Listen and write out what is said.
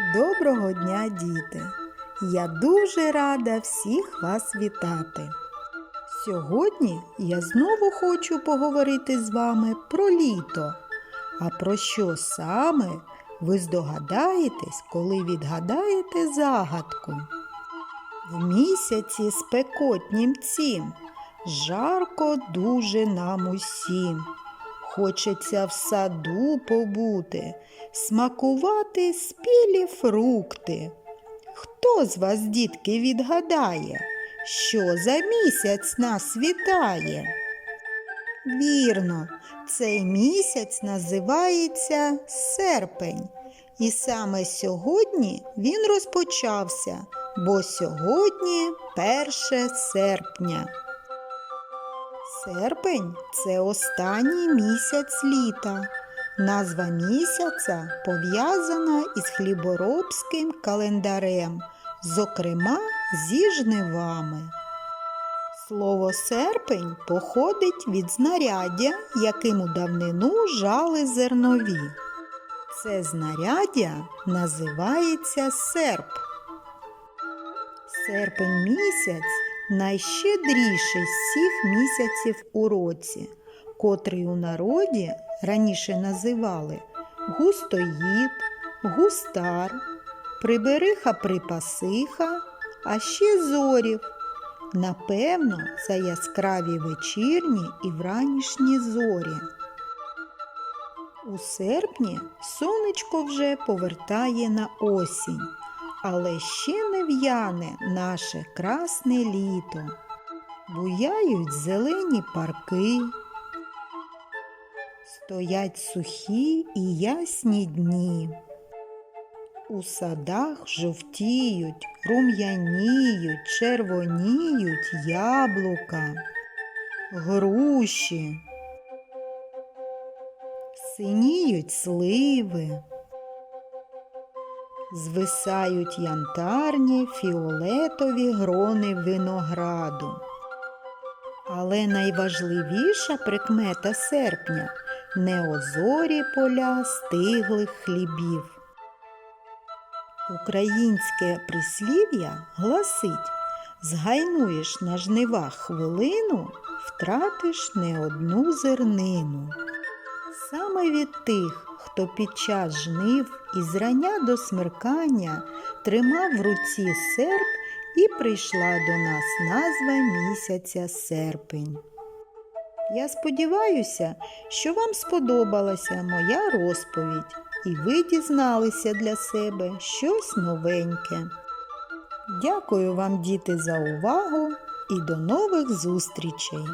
Доброго дня, діти! Я дуже рада всіх вас вітати. Сьогодні я знову хочу поговорити з вами про літо. А про що саме ви здогадаєтесь, коли відгадаєте загадку? В місяці спекотнім цім, жарко дуже нам усім. Хочеться в саду побути, смакувати спілі фрукти. Хто з вас, дітки, відгадає, що за місяць нас вітає? Вірно, цей місяць називається серпень. І саме сьогодні він розпочався, бо сьогодні 1 серпня. Серпень це останній місяць літа. Назва місяця пов'язана із хліборобським календарем, зокрема зі жнивами. Слово серпень походить від знаряддя, яким у давнину жали зернові. Це знаряддя називається серп. Серпень місяць найщедріший з всіх місяців у році, котрий у народі раніше називали густоїд, густар, прибериха припасиха, а ще зорів. Напевно, це яскраві вечірні і вранішні зорі. У серпні сонечко вже повертає на осінь, але ще не в'яне наше красне літо. Буяють зелені парки, стоять сухі і ясні дні. У садах жовтіють, рум'яніють, червоніють яблука, груші, синіють сливи, звисають янтарні фіолетові грони винограду. Але найважливіша прикмета серпня неозорі поля стиглих хлібів. Українське прислів'я гласить Згайнуєш на жнивах хвилину, втратиш не одну зернину. Саме від тих, хто під час жнив і зрання до смеркання тримав в руці серп і прийшла до нас назва місяця серпень. Я сподіваюся, що вам сподобалася моя розповідь, і ви дізналися для себе щось новеньке. Дякую вам, діти, за увагу і до нових зустрічей!